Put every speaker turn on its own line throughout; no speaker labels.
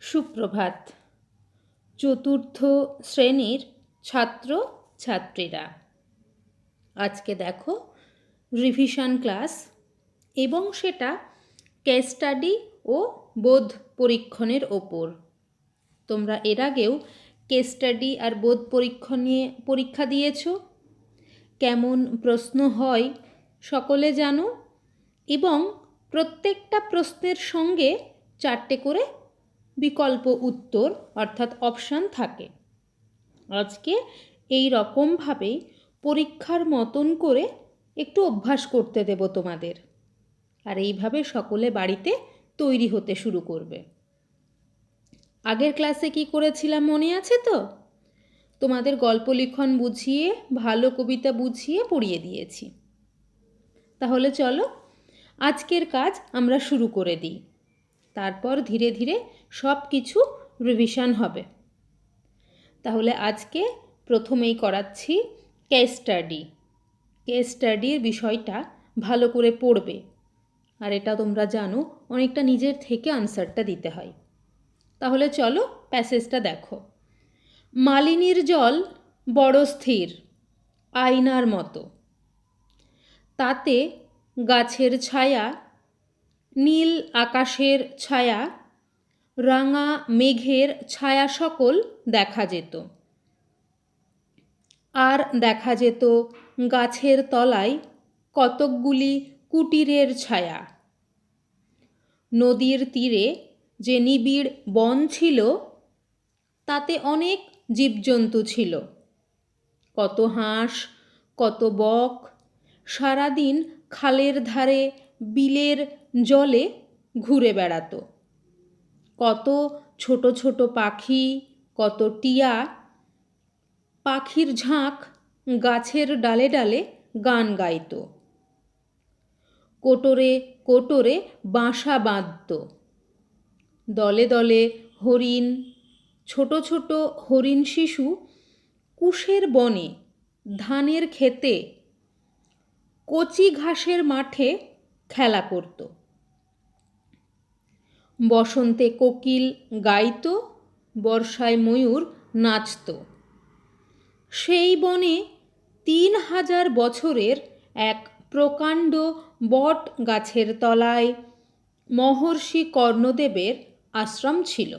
সুপ্রভাত। চতুর্থ শ্রেণির ছাত্র ছাত্রীরা, আজকে দেখো রিভিশন ক্লাস এবং সেটা কেস স্টাডি ও বোধ পরীক্ষণের ওপর। তোমরা এর আগেও কেস স্টাডি আর বোধ পরীক্ষণ নিয়ে পরীক্ষা দিয়েছ? কেমন প্রশ্ন হয় সকলে জানো? এবং প্রত্যেকটা প্রশ্নের সঙ্গে চারটে করে বিকল্প উত্তর অর্থাৎ অপশান থাকে। আজকে এই রকমভাবেই পরীক্ষার মতন করে একটু অভ্যাস করতে দেব তোমাদের। আর এইভাবে সকলে বাড়িতে তৈরি হতে শুরু করবে। আগের ক্লাসে কি করেছিলাম মনে আছে তো? তোমাদের গল্প লিখন বুঝিয়ে, ভালো কবিতা বুঝিয়ে পড়িয়ে দিয়েছি। তাহলে চলো, আজকের কাজ আমরা শুরু করে দিই। তারপর ধীরে ধীরে সব কিছু রিভিশন হবে। তাহলে আজকে প্রথমেই করাচ্ছি কেস স্টাডি কেস স্টাডির বিষয়টা ভালো করে পড়বে। আর এটা তোমরা জানো, অনেকটা নিজের থেকে আনসারটা দিতে হয়। তাহলে চলো প্যাসেজটা দেখো। মালিনীর জল বড় স্থির, আয়নার মতো। তাতে গাছের ছায়া, নীল আকাশের ছায়া রাঙা মেঘের ছায়া সকল দেখা যেত। আর দেখা যেত গাছের তলায় কতকগুলি কুটিরের ছায়া। নদীর তীরে যে নিবিড় বন ছিল, তাতে অনেক জীবজন্তু ছিল। কত হাঁস, কত বক, সারাদিন খালের ধারে বিলের জলে ঘুরে বেড়াতো। কত ছোট ছোট পাখি, কত টিয়া। পাখির ঝাঁক গাছের ডালে ডালে গান গাইত। কোটরে কোটরে বাসা বাঁধত। দলে দলে হরিণ, ছোট ছোট হরিণ শিশু কুশের বনে ধানের ক্ষেতে কচি ঘাসের মাঠে খেলা করত। বসন্তে কোকিল গাইত, বর্ষায় ময়ূর নাচত। সেই বনে তিন হাজার বছরের এক প্রকাণ্ড বট গাছের তলায় মহর্ষি কর্ণদেবের আশ্রম ছিল।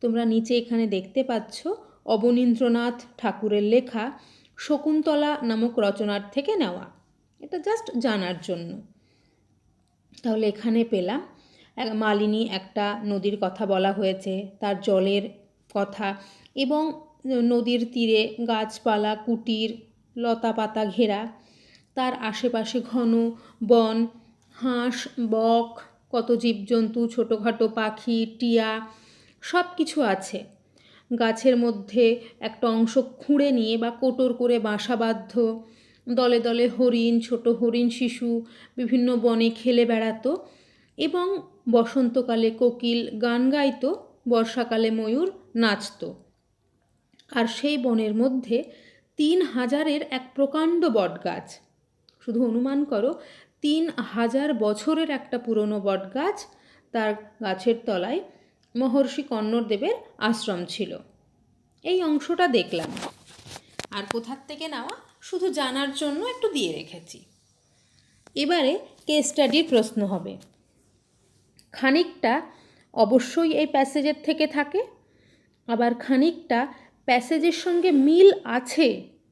তোমরা নিচে এখানে দেখতে পাচ্ছ অবনীন্দ্রনাথ ঠাকুরের লেখা শকুন্তলা নামক রচনার থেকে নেওয়া। এটা জাস্ট জানার জন্য। তাহলে এখানে পেলাম মালিনী একটা নদীর কথা বলা হয়েছে, তার জলের কথা এবং নদীর তীরে গাছপালা, কুটির লতা পাতা ঘেরা। তার আশেপাশে ঘন বন, হাঁস, বক, কত জীবজন্তু, ছোটোখাটো পাখি, টিয়া সব কিছু আছে। গাছের মধ্যে একটা অংশ খুঁড়ে নিয়ে বা কোটর করে বাসাবাধ্য দলে দলে হরিণ, ছোট হরিণ, শিশু, বিভিন্ন বনে খেলে বেড়াতো এবং বসন্তকালে কোকিল গান গাইতো, বর্ষাকালে ময়ূর নাচত। আর সেই বনের মধ্যে তিন হাজারের এক প্রকাণ্ড বটগাছ। শুধু অনুমান করো, তিন হাজার বছরের একটা পুরনো বটগাছ তার গাছের তলায় মহর্ষি কন্নরদেবের আশ্রম ছিল। এই অংশটা দেখলাম। আর কোথার থেকে নেওয়া? শুধু জানার জন্য একটু দিয়ে রেখেছি। এবারে কেস স্টাডির প্রশ্ন হবে। খানিকটা অবশ্যই এই প্যাসেজের থেকে থাকে। আবার খানিকটা প্যাসেজের সঙ্গে মিল আছে,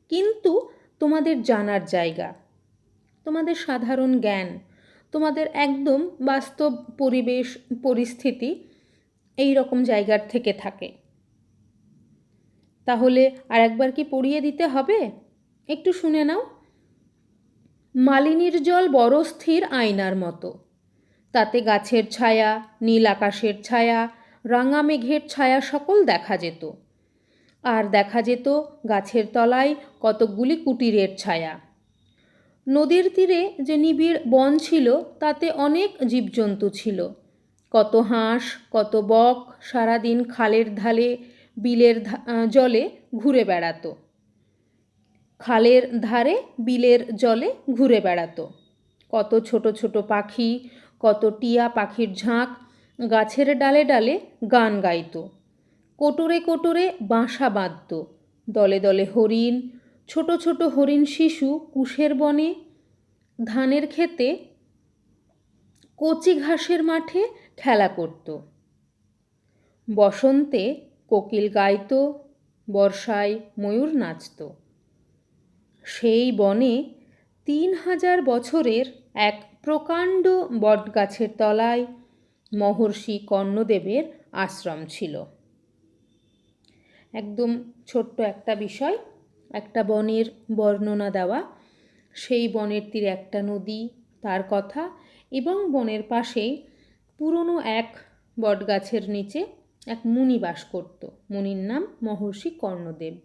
কিন্তু তোমাদের জানার জায়গা। তোমাদের সাধারণ জ্ঞান, তোমাদের একদম বাস্তব পরিবেশ, পরিস্থিতি এই রকম জায়গার থেকে থাকে। তাহলে আর একবার কি পড়িয়ে দিতে হবে? একটু শুনে নাও। মালিনীর জল বড় স্থির আয়নার মতো। তাতে গাছের ছায়া, নীল আকাশের ছায়া, রাঙা মেঘের ছায়া সকল দেখা যেত। আর দেখা যেত গাছের তলায় কতকগুলি কুটিরের ছায়া। নদীর তীরে যে নিবিড় বন ছিল, তাতে অনেক জীবজন্তু ছিল। কত হাঁস, কত বক সারাদিন খালের ধালে বিলের জলে ঘুরে বেড়াতো। খালের ধারে বিলের জলে ঘুরে বেড়াতো। কত ছোট ছোট পাখি কত টিয়া পাখির ঝাঁক গাছের ডালে ডালে গান গাইতো। কোটরে কোটরে বাসা বাঁধত। দলে দলে হরিণ, ছোট ছোট হরিণ শিশু কুশের বনে। ধানের ক্ষেতে কচি ঘাসের মাঠে খেলা করত। বসন্তে কোকিল গাইত, বর্ষায় ময়ূর নাচত। সেই বনে তিন হাজার বছরের এক প্রকাণ্ড বটগাছের তলায় মহর্ষি কর্ণদেবের আশ্রম ছিল। একদম ছোট্ট একটা বিষয়, একটা বনের বর্ণনা দেওয়া। সেই বনের তীরে একটা নদী, তার কথা এবং বনের পাশেই পুরনো এক বটগাছের নিচে এক মুনি বাস করত। মুনির নাম মহর্ষি কর্ণদেব,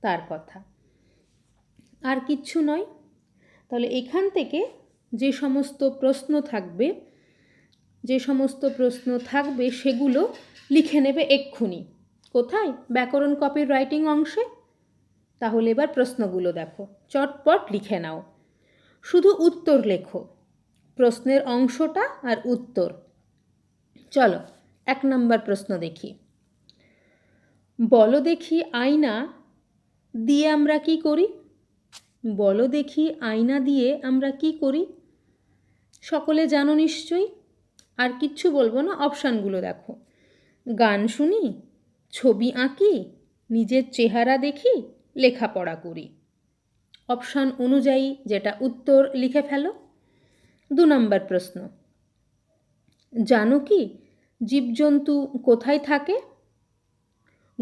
তার কথা। আর কিচ্ছু নয়। তাহলে এখান থেকে যে সমস্ত প্রশ্ন থাকবে, যে সমস্ত প্রশ্ন থাকবে সেগুলো লিখে নেবে এক্ষুনি। কোথায়? ব্যাকরণ কপির রাইটিং অংশে? তাহলে এবার প্রশ্নগুলো দেখো। চটপট লিখে নাও। শুধু উত্তর লেখো। প্রশ্নের অংশটা আর উত্তর। চলো, এক নম্বর প্রশ্ন দেখি। বলো দেখি আয়না দিয়ে আমরা কি করি? বলো দেখি আয়না দিয়ে আমরা কি করি? সকলে জানো নিশ্চয়ই? আর কিচ্ছু বলব না, অপশানগুলো দেখো। গান শুনি, ছবি আঁকি, নিজের চেহারা দেখি, লেখাপড়া করি। অপশান অনুযায়ী যেটা উত্তর লিখে ফেলো। দু নম্বর প্রশ্ন। জানো কি, জীবজন্তু কোথায় থাকে?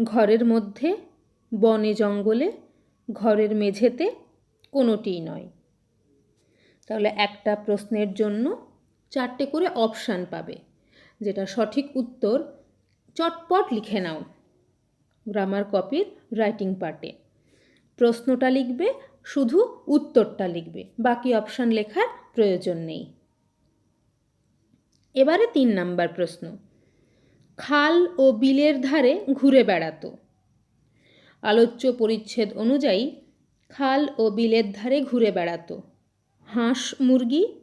ঘরের মধ্যে, বনে জঙ্গলে, ঘরের মেঝেতে, কোনোটিই নয়। তাহলে একটা প্রশ্নের জন্য চারটে করে অপশান পাবে। যেটা সঠিক উত্তর চটপট লিখে নাও গ্রামার কপির রাইটিং পার্টে প্রশ্নটা লিখবে, শুধু উত্তরটা লিখবে, বাকি অপশান লেখার প্রয়োজন নেই। এবারে তিন নাম্বার প্রশ্ন, খাল ও বিলের ধারে ঘুরে বেড়াতো। আলোচ্য পরিচ্ছেদ অনুযায়ী খাল ও বিলের ধারে ঘুরে বেড়াতো। হাঁস মুরগি,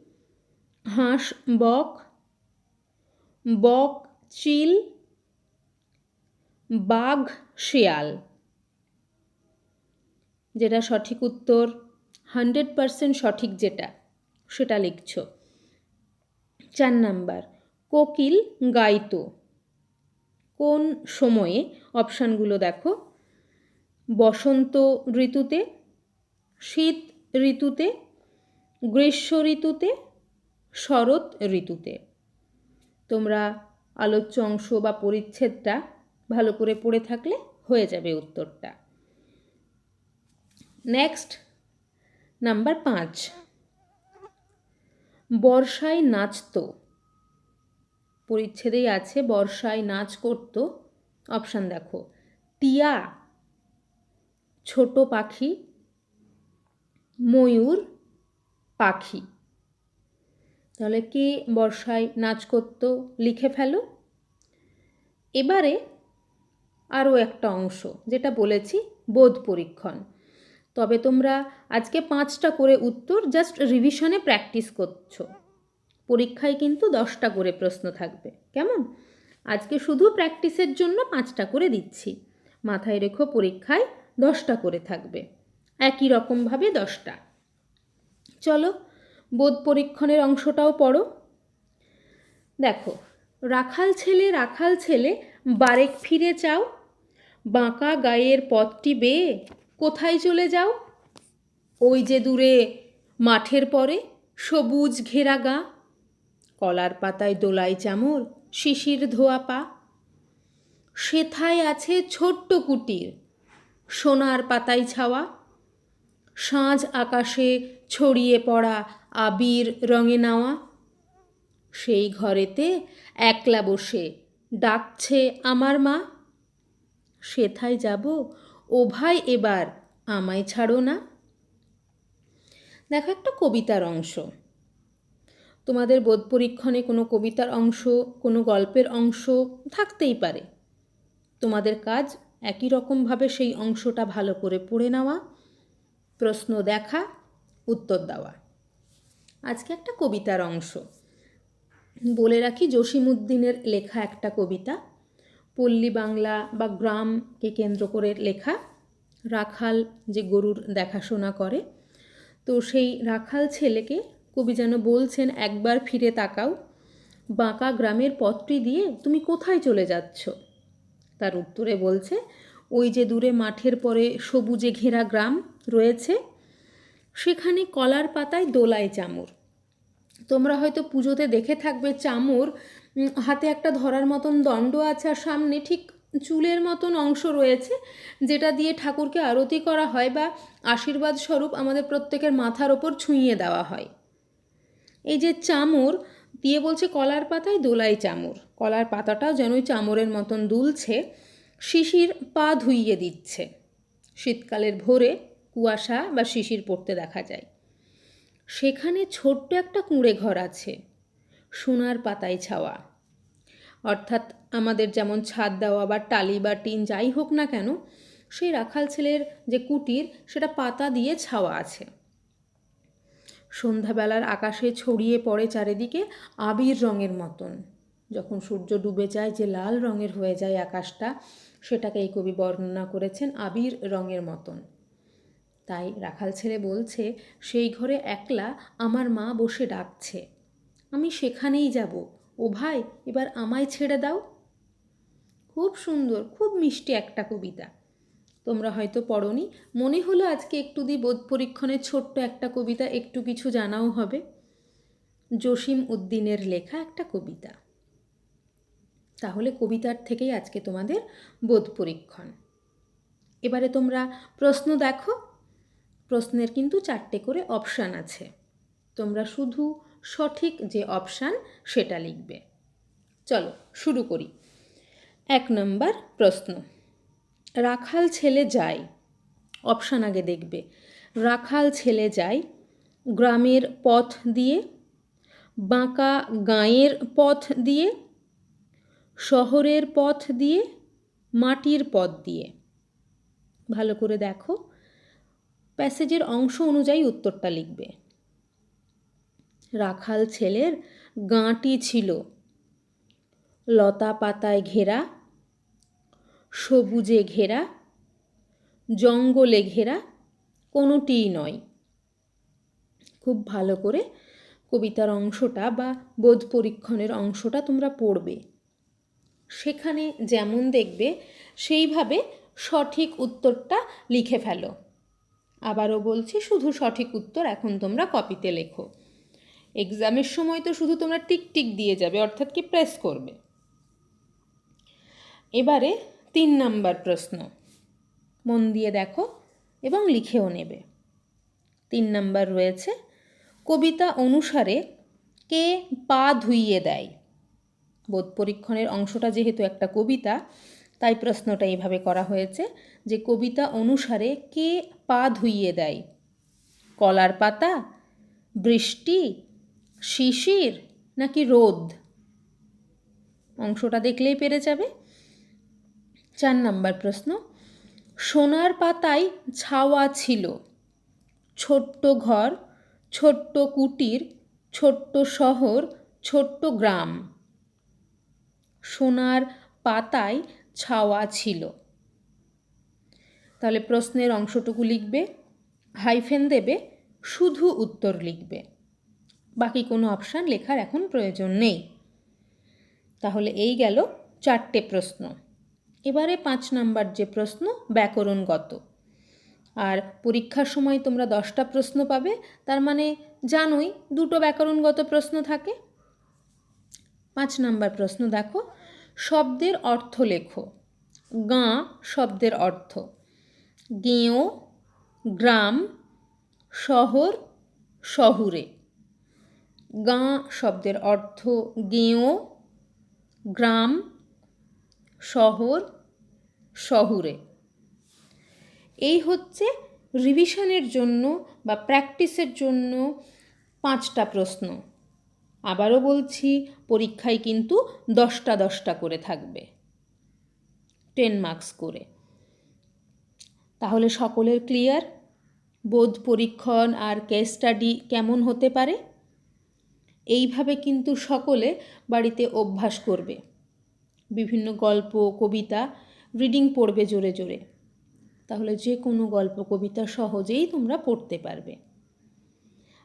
হাঁস বক বক চিল, বাঘ শেয়াল। যেটা সঠিক উত্তর হান্ড্রেড পারসেন্ট সঠিক যেটা, সেটা লিখছ। চার নাম্বার, কোকিল গাইতো। কোন সময়ে, অপশানগুলো দেখো, বসন্ত ঋতুতে, শীত ঋতুতে গ্রীষ্ম ঋতুতে, শরৎ ঋতুতে। তোমরা আলোচ্য অংশ বা পরিচ্ছেদটা ভালো করে পড়ে থাকলে হয়ে যাবে উত্তরটা। নেক্সট নাম্বার পাঁচ। বর্ষায় নাচত। পরিচ্ছেদেই আছে, বর্ষায় নাচ করত। অপশান দেখো, টিয়া, ছোট পাখি, ময়ূর পাখি। তাহলে কে বর্ষায় নাচ করত, লিখে ফেলো? এবারে আরও একটা অংশ, যেটা বলেছি, বোধ পরীক্ষণ। তবে তোমরা আজকে পাঁচটা করে উত্তর জাস্ট রিভিশনে প্র্যাকটিস করছ। পরীক্ষায় কিন্তু দশটা করে প্রশ্ন থাকবে, কেমন? আজকে শুধু প্র্যাকটিসের জন্য পাঁচটা করে দিচ্ছি। মাথায় রেখো, পরীক্ষায় দশটা করে থাকবে। একই রকমভাবে দশটা। চলো, বোধ পরীক্ষণের অংশটাও পড়ো। দেখো, রাখাল ছেলে রাখাল ছেলে, বারেক ফিরে চাও বাঁকা গায়ের পথটি বেয়ে কোথায় চলে যাও? ওই যে দূরে, মাঠের পরে সবুজ ঘেরা গা। কলার পাতায় দোলাই চামর, শিশির ধোয়া পা। সেথায় আছে ছোট্ট কুটির, সোনার পাতায় ছাওয়া। সাঁঝ আকাশে ছড়িয়ে পড়া আবির রঙে নেওয়া। সেই ঘরেতে একলা বসে ডাকছে আমার মা। সেথায় যাব, ও ভাই এবার আমায় ছাড়ো না। দেখো একটা কবিতার অংশ। তোমাদের বোধ পরীক্ষণে কোনো কবিতার অংশ, কোনো গল্পের অংশ থাকতেই পারে। তোমাদের কাজ একই রকমভাবে সেই অংশটা ভালো করে পড়ে নেওয়া। প্রশ্ন দেখা, উত্তর দেওয়া। আজকে একটা কবিতার অংশ। বলে রাখি জসিমুদ্দিনের লেখা একটা কবিতা। পল্লী বাংলা বা গ্রামকে কেন্দ্র করে লেখা। রাখাল যে গরুর দেখাশোনা করে। তো সেই রাখাল ছেলেকে কবি যেন বলছেন, একবার ফিরে তাকাও। বাঁকা গ্রামের পথটি দিয়ে তুমি কোথায় চলে যাচ্ছ? তার উত্তরে বলছে ওই যে দূরে মাঠের পরে সবুজে ঘেরা গ্রাম রয়েছে, সেখানে কলার পাতায় দোলায় চামর। তোমরা হয়তো পুজোতে দেখে থাকবে চামর হাতে একটা ধরার মতন দণ্ড আছে আর সামনে ঠিক চুলের মতন অংশ রয়েছে, যেটা দিয়ে ঠাকুরকে আরতি করা হয় বা আশীর্বাদ স্বরূপ আমাদের প্রত্যেকের মাথার ওপর ছুঁইয়ে দেওয়া হয়। এই যে চামর, দিয়ে বলছে কলার পাতায় দোলাই চামর। কলার পাতাটাও যেন ওই চামরের মতন দুলছে। শিশির পা ধুইয়ে দিচ্ছে। শীতকালের ভোরে কুয়াশা বা শিশির পড়তে দেখা যায়। সেখানে ছোট্ট একটা কুঁড়ে ঘর আছে, সোনার পাতায় ছাওয়া। অর্থাৎ আমাদের যেমন ছাদ দেওয়া বা টালি বা টিন যাই হোক না কেন, সেই রাখাল ছেলের যে কুটির, সেটা পাতা দিয়ে ছাওয়া আছে। সন্ধ্যাবেলার আকাশে ছড়িয়ে পড়ে চারিদিকে আবির রঙের মতন। যখন সূর্য ডুবে যায়, যে লাল রঙের হয়ে যায় আকাশটা, সেটাকে এই কবি বর্ণনা করেছেন আবির রঙের মতন। তাই রাখাল ছেলে বলছে, সেই ঘরে একলা আমার মা বসে ডাকছে। আমি সেখানেই যাব। ও ভাই, এবার আমায় ছেড়ে দাও। খুব সুন্দর, খুব মিষ্টি একটা কবিতা। তোমরা হয়তো পড়নি, মনে হলো আজকে একটু দি বোধ পরীক্ষণের ছোট্ট একটা কবিতা, একটু কিছু জানাও হবে। জসিম উদ্দিনের লেখা একটা কবিতা। তাহলে কবিতার থেকেই আজকে তোমাদের বোধ পরীক্ষণ। এবারে তোমরা প্রশ্ন দেখো। প্রশ্নের কিন্তু চারটে করে অপশান আছে। তোমরা শুধু সঠিক যে অপশান সেটা লিখবে। চলো, শুরু করি। এক নম্বর প্রশ্ন। রাখাল ছেলে যায়। অপশান আগে দেখবে। রাখাল ছেলে যায় গ্রামের পথ দিয়ে, বাঁকা গাঁয়ের পথ দিয়ে শহরের পথ দিয়ে, মাটির পথ দিয়ে। ভালো করে দেখো। প্যাসেজের অংশ অনুযায়ী উত্তরটা লিখবে। রাখাল ছেলের গাঁটি ছিল। লতা পাতায় ঘেরা, সবুজে ঘেরা, জঙ্গলে ঘেরা কোনোটিই নয়। খুব ভালো করে কবিতার অংশটা বা বোধ পরীক্ষণের অংশটা তোমরা পড়বে। সেখানে যেমন দেখবে, সেইভাবে সঠিক উত্তরটা লিখে ফেলো। আবারও বলছি, শুধু সঠিক উত্তর এখন তোমরা কপিতে লেখো। এক্সামের সময় তো শুধু তোমরা টিক টিক দিয়ে যাবে, অর্থাৎ কি প্রেস করবে। এবারে তিন নাম্বার প্রশ্ন। মন দিয়ে দেখো এবং লিখেও নেবে। তিন নাম্বার রয়েছে, কবিতা অনুসারে কে পা ধুইয়ে দেয়? বোধ পরীক্ষণের অংশটা যেহেতু একটা কবিতা, তাই প্রশ্নটা এইভাবে করা হয়েছে যে কবিতা অনুসারে কে পা ধুইয়ে দেয়? কলার পাতা, বৃষ্টি, শিশির নাকি রোদ? অংশটা দেখলেই পেরে যাবে। চার নাম্বার প্রশ্ন, সোনার পাতায় ছাওয়া ছিল, ছোট্ট ঘর, ছোট্ট কুটির, ছোট্ট শহর, ছোট্ট গ্রাম। সোনার পাতায় ছাওয়া ছিল। তাহলে প্রশ্নের অংশটুকু লিখবে, হাইফেন দেবে, শুধু উত্তর লিখবে। বাকি কোনো অপশান লেখার এখন প্রয়োজন নেই। তাহলে এই গেল চারটে প্রশ্ন। এবারে পাঁচ নাম্বার যে প্রশ্ন, ব্যাকরণগত। আর পরীক্ষার সময় তোমরা দশটা প্রশ্ন পাবে, তার মানে জানোই দুটো ব্যাকরণগত প্রশ্ন থাকে। পাঁচ নাম্বার প্রশ্ন দেখো শব্দের অর্থ লেখো। গাঁ শব্দের অর্থ। গেঁয়ো গ্রাম শহর শহুরে। গাঁ শব্দের অর্থ গেঁয়ো গ্রাম শহর শহুরে। এই হচ্ছে রিভিশনের জন্য বা প্র্যাকটিসের জন্য পাঁচটা প্রশ্ন। আবারও বলছি, পরীক্ষায় কিন্তু দশটা দশটা করে থাকবে। টেন মার্কস করে। তাহলে সকলের ক্লিয়ার? বোধ, পরীক্ষণ আর কেস স্টাডি কেমন হতে পারে? এইভাবে কিন্তু সকলে বাড়িতে অভ্যাস করবে। বিভিন্ন গল্প, কবিতা রিডিং পড়বে জোরে জোরে। তাহলে যে কোনো গল্প, কবিতা সহজেই তোমরা পড়তে পারবে।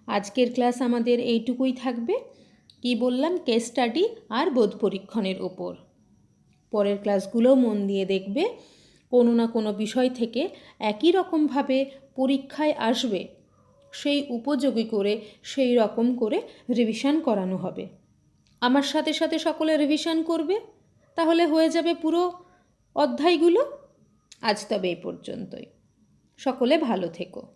আজকের ক্লাস আমাদের এইটুকুই থাকবে। কি বললাম? কেস স্টাডি আর বোধ পরীক্ষণের ওপর। পরের ক্লাসগুলোও মন দিয়ে দেখবে। কোনো না কোনো বিষয় থেকে একই রকমভাবে পরীক্ষায় আসবে। সেই উপযোগী করে, সেই রকম করে রিভিশন করানো হবে। আমার সাথে সাথে সকলে রিভিশন করবে। তাহলে হয়ে যাবে পুরো অধ্যায়গুলো। আজ তবে এই পর্যন্তই। সকলে ভালো থেকো।